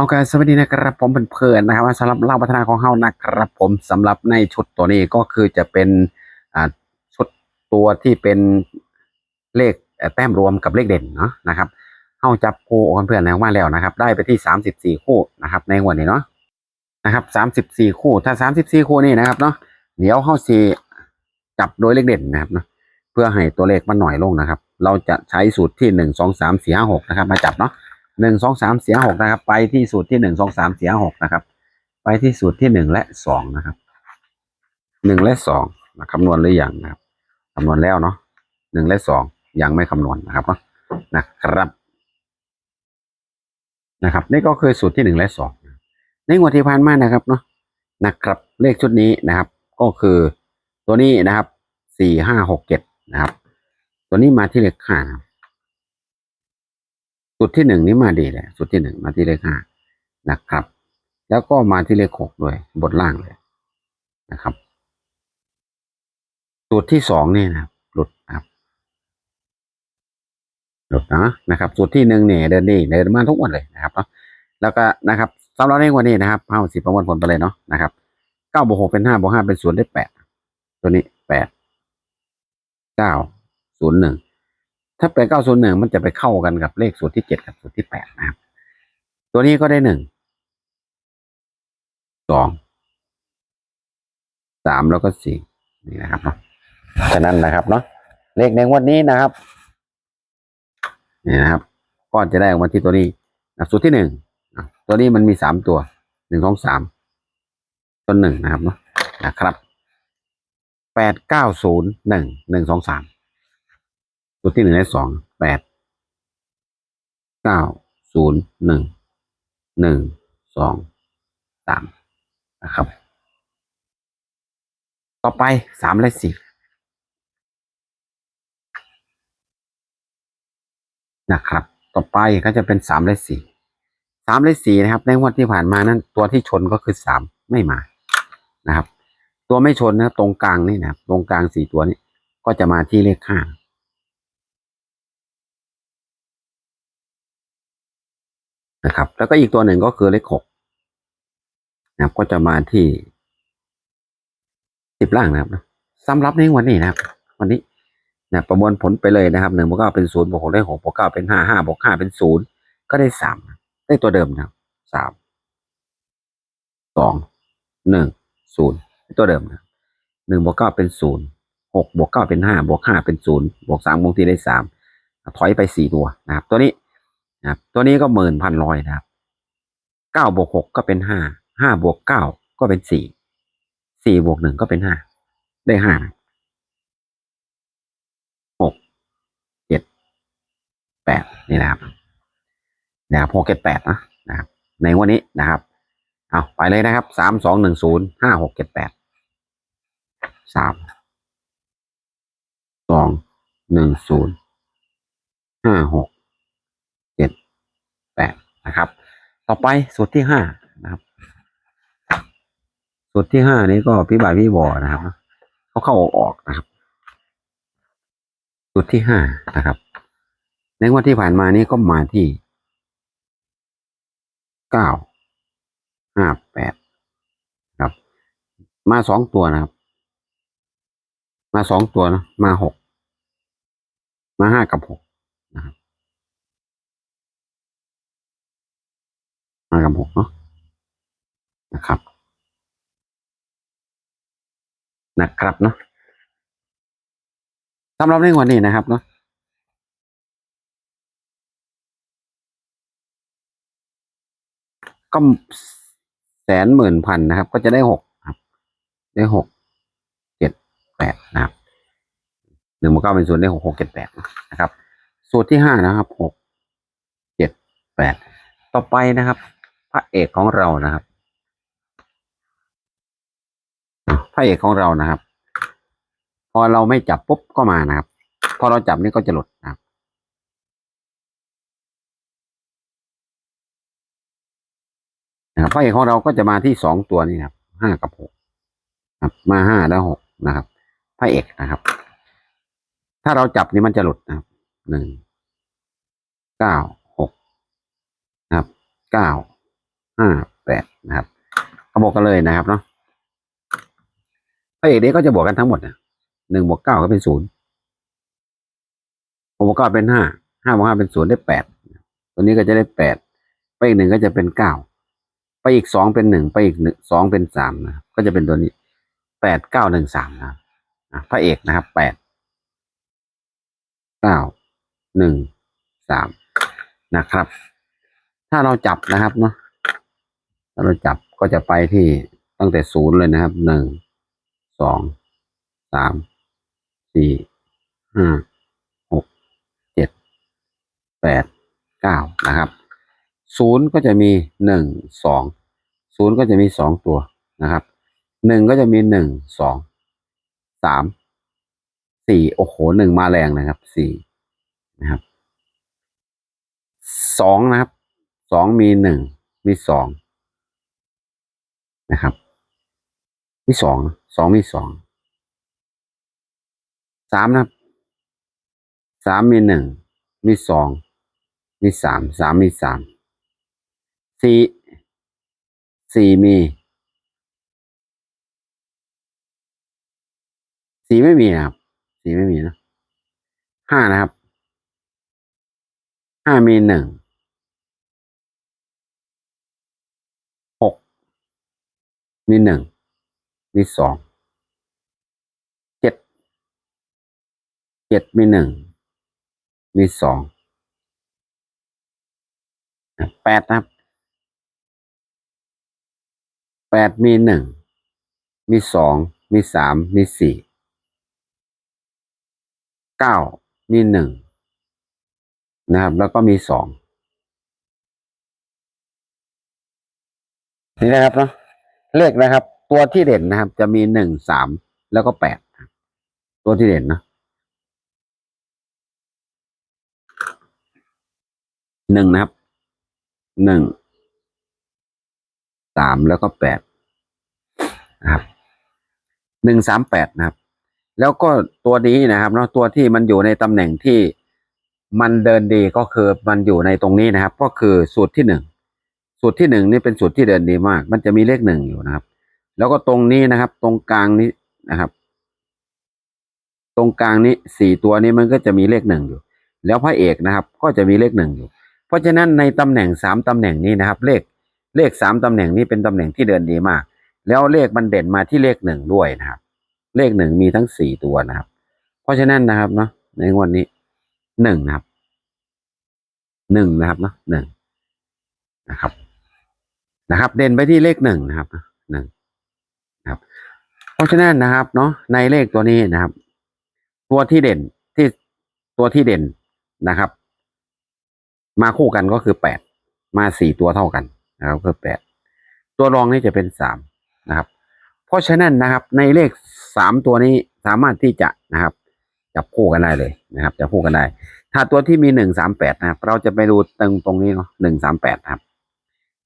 เอาการสวัสดีนะครับผมเพื่อนๆนะครับสำหรับเล่าพัฒนาของเฮานะครับผมสำหรับในชุดตัวนี้ก็คือจะเป็นอ่าชุดตัวที่เป็นเลขแต้มรวมกับเลขเด่นเนาะนะครับเฮาจับคู่เพื่อนแล้วมาแล้วนะครับ ได้ไปที่สามสิบสี่คู่นะครับในวันนี้เนาะนะครับสามสิบสี่คู่ถ้าสามสิบสี่คู่นี่นะครับเนาะเดี๋ยวเฮาสีจับโดยเลขเด่นนะครับเนาะเพื่อให้ตัวเลขมันหน่อยลงนะครับ เราจะใช้สูตรที่หนึ่งสองสามสี่ห้าหกนะครับ มาจับเนาะ หนึ่งสองสามเสียหกนะครับ ไปที่สูตรที่หนึ่งสองสามเสียหกนะครับ ไปที่สูตรที่หนึ่งและสองนะครับหนึ่งและสองนะคำนวณหรือยังนะครับคำนวณแล้วเนาะหนึ่งและสองยังไม่คำนวณนะครับเนาะนะครับ นะครับ นี่ก็คือสูตรที่หนึ่งและสองในงวดที่ผ่านมานะครับเนาะนะครับ เลขชุดนี้นะครับ ก็คือตัวนี้นะครับสี่ห้าหกเจ็ดนะครับ ตัวนี้มาที่เลขห้านะครับ สูตรที่หนึ่งนี้มาดีเลยสูตรที่หนึ่งมาที่เลขห้านะครับ แล้วก็มาที่เลขหกด้วยบนล่างเลยนะครับสูตรที่สองนี่นะหลุดครับหลุดนะนะครับสูตรที่หนึ่งเนี่ยเดินดีเดินมาทุกวันเลยนะครับเนาะแล้วก็นะครับสำหรับในวันนี้นะครับเอาสิประมวลผลไปเลยเนาะนะครับเก้าบวกหกเป็นห้าบวกห้าเป็นศูนย์ได้แปดตัวนี้แปดเก้าศูนย์หนึ่ง ถ้าแปดเก้าศูนย์หนึ่งมันจะไปเข้ากันกับเลขสูตรที่เจ็ดกับสูตรที่แปดนะครับ ตัวนี้ก็ได้หนึ่งสองสามแล้วก็สี่นี่นะครับเนาะฉะนั้นนะครับเนาะเลขในงวันนี้นะครับนี่นะครับก็จะได้ออกมาที่ตัวนี้นะสูตรที่หนึ่งตัวนี้มันมีสามตัวหนึ่งสองสามต้นหนึ่งนะครับเนาะนะครับแปดเก้าศูนย์หนึ่งหนึ่งสองสาม ตัวที่หนึ่งและสองแปดเก้าศูนย์หนึ่งหนึ่งสองสามนะครับ ต่อไปสามและสี่นะครับ ต่อไปก็จะเป็นสามและสี่สามและสี่นะครับ ในวันที่ผ่านมานั้น ตัวที่ชนก็คือสามไม่มานะครับ ตัวไม่ชนนะตรงกลางนี่นะครับตรงกลางสี่ตัวนี้ก็จะมาที่เลขห้า นะครับ แล้วก็อีกตัวหนึ่งก็คือเลขหกนะครับ ก็จะมาที่สิบล่างนะครับสำหรับในวันนี้นะครับ วันนี้นะประมวลผลไปเลยนะครับหนึ่งบวกเก้าเป็นศูนย์บวกหกได้หกบวกเก้าเป็นห้าห้าบวกห้าเป็นศูนย์ก็ได้สามได้ตัวเดิมนะครับสามสองหนึ่งศูนย์ตัวเดิมนะหนึ่งบวกเก้าเป็นศูนย์หกบวกเก้าเป็นห้าบวกห้าเป็นศูนย์บวกสามบวกที่ได้สามถอยไปสี่ตัวนะครับ ตัวนี้ นะครับ ตัวนี้ก็หมื่นพันร้อยนะครับเก้าบวกหกก็เป็นห้าห้าบวกเก้าก็เป็นสี่สี่บวกหนึ่งก็เป็นห้าได้ห้าหกเจ็ดแปดนี่นะครับนะครับหกเจ็ดแปดนะนะครับ ในวันนี้นะครับเอาไปเลยนะครับสามสองหนึ่งศูนย์ห้าหกเจ็ดแปดสามสองหนึ่งศูนย์ห้าหก นะครับ ต่อไปสูตรที่ห้านะครับสูตรที่ห้านี้ก็พี่บายพี่บอนะครับเขาเข้าออกออกนะครับสูตรที่ห้านะครับ ในงวันที่ผ่านมานี้ก็มาที่เก้าห้าแปดครับ มาสองตัวนะครับ มาสองตัวนะมาหกมาห้ากับหกนะครับ มากับหกเนาะนะครับ นะครับเนาะสำหรับในวันนี้นะครับเนาะก็แสนหมื่นพันนะครับ ก็จะได้หกครับ ได้หกเจ็ดแปดนะครับหนึ่งบวกเก้าเป็นศูนย์ได้หกหกเจ็ดแปดนะครับ สูตรที่ห้านะครับหกเจ็ดแปดต่อไปนะครับ พระเอกของเรานะครับพระเอกของเรานะครับ พอเราไม่จับปุ๊บก็มานะครับ พอเราจับนี่ก็จะหลุดนะครับ พระเอกของเราก็จะมาที่สองตัวนี้นะครับห้ากับหกครับมาห้าแล้วหกนะครับพระเอกนะครับ ถ้าเราจับนี่มันจะหลุดนะครับหนึ่งเก้าหกนะครับเก้า ห้าแปดนะครับเขาบวกกันเลยนะครับเนาะพระเอกนี้ก็จะบวกกันทั้งหมดนะหนึ่งบวกเก้าก็เป็นศูนย์หกบวกเก้าเป็นห้าห้าบวกห้าเป็นศูนย์ได้แปดตัวนี้ก็จะได้แปดไปอีกหนึ่งก็จะเป็นเก้าไปอีกสองเป็นหนึ่งไปอีกหนึ่งสองเป็นสามนะก็จะเป็นตัวนี้แปดเก้าหนึ่งสามนะพระเอกนะครับแปดเก้าหนึ่งสามนะครับ ถ้าเราจับนะครับเนาะาเราจับก็จะไปที่ตั้งแต่ศูนย์เลยนะครับหนึ่งสองสามสี่ห้าหกเจ็ดแปดเก้านะครับศูนย์ก็จะมีหนึ่งสองศูนย์ก็จะมีสองตัวนะครับหนึ่งก็จะมีหนึ่งสองสามสี่โอ้โหหนึ่งมาแรงนะครับสี่นะครับสองนะครับสองมีหนึ่งมีสอง นะครับ มีสองสองมีสองสามนะครับสามมีหนึ่งมีสองมีสามสามมีสามสี่สี่มีสี่ไม่มีนะครับสี่ไม่มีนะห้านะครับห้ามีหนึ่งหก มีหนึ่ง มีสอง เจ็ด เจ็ดมีหนึ่ง มีสอง แปดนะครับ แปดมีหนึ่ง มีสอง มีสาม มีสี่ เก้ามีหนึ่งนะครับ แล้วก็มีสองนี่นะครับเนาะ เลขนะครับ ตัวที่เด่นนะครับ จะมีหนึ่งสามแล้วก็แปดตัวที่เด่นเนอะหนึ่งนะครับหนึ่งสามแล้วก็แปดนะครับหนึ่งสามแปดนะครับ แล้วก็ตัวนี้นะครับเนาะตัวที่มันอยู่ในตำแหน่งที่มันเดินดีก็คือมันอยู่ในตรงนี้นะครับ ก็คือสูตรที่หนึ่ง สูตรที่หนึ่งนี่เป็นสูตรที่เดินดีมาก มันจะมีเลขหนึ่งอยู่นะครับ แล้วก็ตรงนี้นะครับ ตรงกลางนี้นะครับ ตรงกลางนี้สี่ตัวนี้มันก็จะมีเลขหนึ่งอยู่ แล้วพระเอกนะครับ ก็จะมีเลขหนึ่งอยู่ เพราะฉะนั้นในตำแหน่งสามตำแหน่งนี้นะครับ เลขเลขสามตำแหน่งนี้เป็นตำแหน่งที่เดินดีมาก แล้วเลขมันเด่นมาที่เลขหนึ่งด้วยนะครับ เลขหนึ่งมีทั้งสี่ตัวนะครับ เพราะฉะนั้นนะครับเนาะในวันนี้หนึ่งนะครับหนึ่งนะครับเนาะหนึ่งนะครับ นะครับ เด่นไปที่เลขหนึ่งนะครับหนึ่งนะครับ เพราะฉะนั้นนะครับ เนาะในเลขตัวนี้นะครับ ตัวที่เด่นที่ตัวที่เด่นนะครับ มาคู่กันก็คือแปดมาสี่ตัวเท่ากันนะครับคือแปดตัวรองนี่จะเป็นสามนะครับ เพราะฉะนั้นนะครับ ในเลขสามตัวนี้สามารถที่จะนะครับจับคู่กันได้เลยนะครับจับคู่กันได้ ถ้าตัวที่มีหนึ่งสามแปดนะครับ เราจะไปดูตรงตรงนี้เนาะหนึ่งสามแปดครับ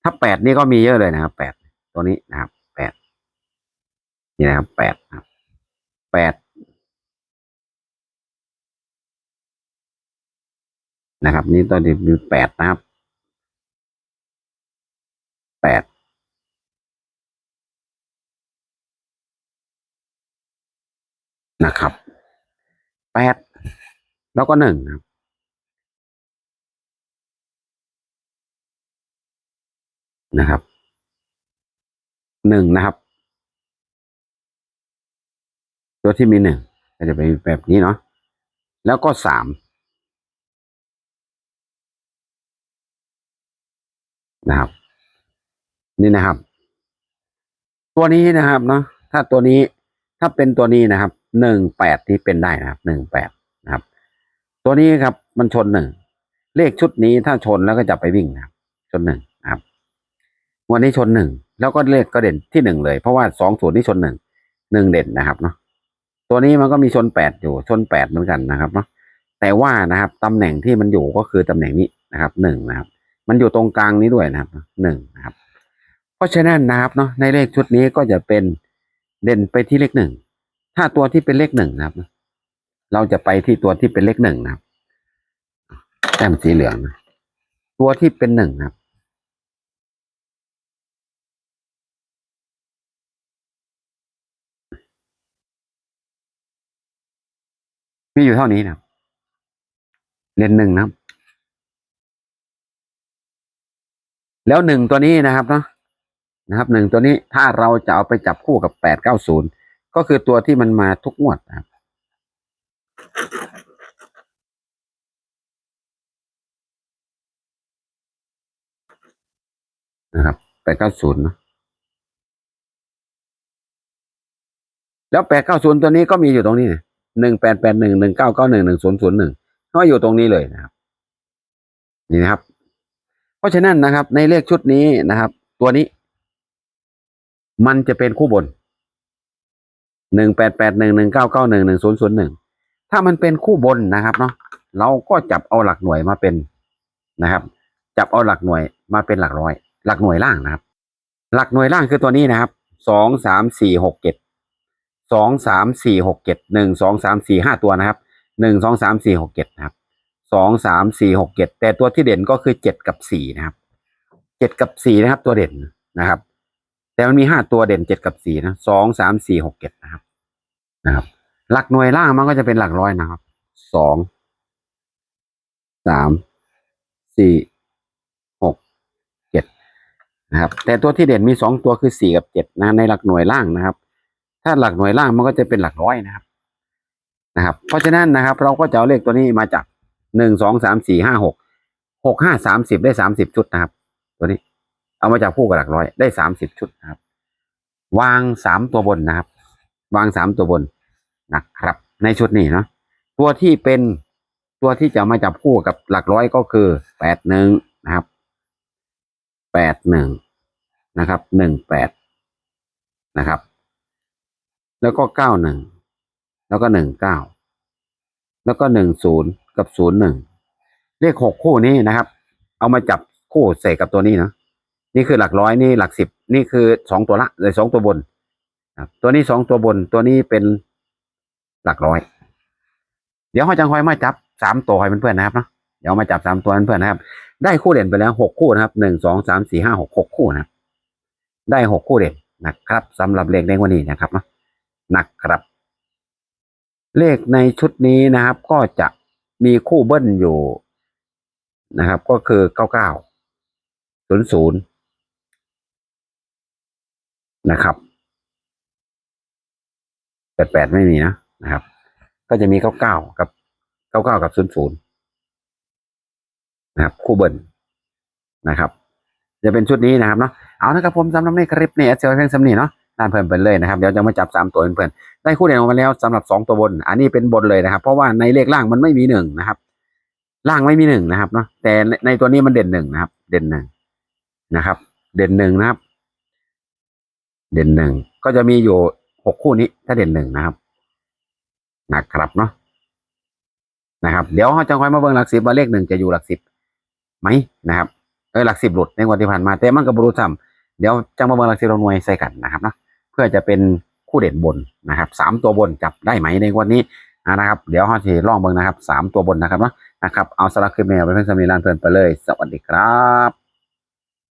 ถ้าแปดนี่ก็มีเยอะเลยนะครับแปดตัวนี้นะครับแปดนี่นะครับแปดนะครับแปดนะครับ นี่ตัวที่มีแปดนะครับแปดนะครับแปดแล้วก็หนึ่งครับ นะครับหนึ่งนะครับ ตัวที่มีหนึ่งก็จะเป็นแบบนี้เนาะแล้วก็สามนะครับ นี่นะครับ ตัวนี้นะครับเนาะถ้าตัวนี้ถ้าเป็นตัวนี้นะครับหนึ่งแปดที่เป็นได้นะครับหนึ่งแปดนะครับ ตัวนี้ครับมันชนหนึ่งเลขชุดนี้ถ้าชนแล้วก็จะไปวิ่งนะครับ ชนหนึ่ง วันนี้ชนหนึ่งแล้วก็เลขก็เด่นที่หนึ่งเลย เพราะว่าสองศูนย์นี่ชนหนึ่งหนึ่งเด่นนะครับเนาะตัวนี้มันก็มีชนแปดอยู่ชนแปดเหมือนกันนะครับเนาะแต่ว่านะครับตำแหน่งที่มันอยู่ก็คือตำแหน่งนี้นะครับหนึ่งนะครับ มันอยู่ตรงกลางนี้ด้วยนะครับหนึ่งนะครับ เพราะฉะนั้นนะครับเนาะในเลขชุดนี้ก็จะเป็นเด่นไปที่เลขหนึ่งถ้าตัวที่เป็นเลขหนึ่งนะครับ เราจะไปที่ตัวที่เป็นเลขหนึ่งนะครับแต้มสีเหลืองนะตัวที่เป็นหนึ่งนะครับ มีอยู่เท่านี้นะเรียนหนึ่งนะแล้วหนึ่งตัวนี้นะครับเนาะนะครับหนึ่งตัวนี้ถ้าเราจะเอาไปจับคู่กับแปดเก้าศูนย์ก็คือตัวที่มันมาทุกงวดนะครับนะครับแปดเก้าศูนย์นะแล้วแปดเก้าศูนย์ตัวนี้ก็มีอยู่ตรงนี้ หนึ่งแปดแปดหนึ่งหนึ่งเก้าเก้าหนึ่งหนึ่งศูนย์ศูนย์หนึ่งก็อยู่ตรงนี้เลยนะครับ นี่นะครับ เพราะฉะนั้นนะครับ ในเลขชุดนี้นะครับ ตัวนี้ มันจะเป็นคู่บนหนึ่งแปดแปดหนึ่งหนึ่งเก้าเก้าหนึ่งหนึ่งศูนย์ศูนย์หนึ่งถ้ามันเป็นคู่บนนะครับเนาะเราก็จับเอาหลักหน่วยมาเป็นนะครับ จับเอาหลักหน่วยมาเป็นหลักร้อย หลักหน่วยล่างนะครับ หลักหน่วยล่างคือตัวนี้นะครับสองสามสี่หกเจ็ด สองสามสี่หกเจ็ดหนึ่งสองสามสี่ห้าตัวนะครับหนึ่งสองสามสี่หกเจ็ดนะครับสองสามสี่หกเจ็ดแต่ตัวที่เด่นก็คือเจ็ดกับสี่นะครับเจ็ดกับสี่นะครับ ตัวเด่นนะครับ แต่มันมีห้าตัวเด่นเจ็ดกับสี่นะสองสามสี่หกเจ็ดนะครับนะครับ หลักหน่วยล่างมันก็จะเป็นหลักร้อยนะครับสองสามสี่หกเจ็ดนะครับ แต่ตัวที่เด่นมีสองตัวคือสี่กับเจ็ดนะในหลักหน่วยล่างนะครับ ถ้าหลักหน่วยล่างมันก็จะเป็นหลักร้อยนะครับ นะครับ เพราะฉะนั้นนะครับ เราก็จะเอาเลขตัวนี้มาจากหนึ่งสองสามสี่ห้าหกหกห้าสามสิบได้สามสิบชุดนะครับ ตัวนี้ เอามาจากคู่กับหลักร้อยได้สามสิบชุดนะครับ วางสามตัวบนนะครับ วางสามตัวบนนะครับ ในชุดนี้เนาะตัวที่เป็นตัวที่จะมาจับคู่กับหลักร้อยก็คือแปดหนึ่งนะครับแปดหนึ่งนะครับหนึ่งแปดนะครับ แล้วก็เก้าหนึ่งแล้วก็หนึ่งเก้าแล้วก็หนึ่งศูนย์กับศูนย์หนึ่งเลขหกคู่นี้นะครับ เอามาจับคู่ใส่กับตัวนี้เนาะนี่คือหลักร้อยนี่หลักสิบนี่คือสองตัวละเลยสองตัวบนตัวนี้สองตัวบนตัวนี้เป็นหลักร้อย เดี๋ยวเขาจะคอยมาจับสามตัวให้เพื่อนๆนะครับเนาะเดี๋ยวมาจับสามตัวเพื่อนๆนะครับ ได้คู่เด่นไปแล้วหกคู่นะครับหนึ่งสองสามสี่ห้าหกหกคู่นะครับได้หกคู่เด่นนะครับสำหรับเลขในวันนี้นะครับเนาะ นะครับ เลขในชุดนี้นะครับ ก็จะมีคู่เบิ้ลอยู่นะครับ ก็คือเก้าเก้าศูนย์ศูนย์นะครับแปดแปดไม่มีนะนะครับ ก็จะมีเก้าเก้ากับเก้าเก้ากับศูนย์ศูนย์นะครับ คู่เบิ้ลนะครับ จะเป็นชุดนี้นะครับเนาะเอานะครับผมสำหรับในคลิปนี้เซลล์เพียงสำนีเนาะ น่านเพิ่มไปเลยนะครับเดี๋ยวจะมาจับสามตัวเพื่อนได้คู่เด่นออกมาแล้วสำหรับสองตัวบน อันนี้เป็นบนเลยนะครับ เพราะว่าในเลขล่างมันไม่มีหนึ่งนะครับ ล่างไม่มีหนึ่งนะครับเนาะแต่ในตัวนี้มันเด่นหนึ่งนะครับ เด่นหนึ่งนะครับ เด่นหนึ่งนะครับ เด่นหนึ่งก็จะมีอยู่หกคู่นี้ถ้าเด่นหนึ่งนะครับนะครับเนาะนะครับเดี๋ยวเราจะค่อยมาเบิ่งหลักสิบว่าเลขหนึ่งจะอยู่หลักสิบไหมนะครับเออหลักสิบหลุดในวันที่ผ่านมาแต่มันก็บรูซ้ำเดี๋ยวจะมาเบิ่งหลักสิบเราหน่วยใส่กันนะครับเนาะ เพื่อจะเป็นคู่เด่นบนนะครับสามตัวบนจับได้ไหมในวันนี้นะครับ เดี๋ยวเราจะลองเบิ้งนะครับสามตัวบนนะครับเนาะนะครับเอาสลักคลิปแมวไปเพื่อนสมีรานเพลินไปเลย สวัสดีครับ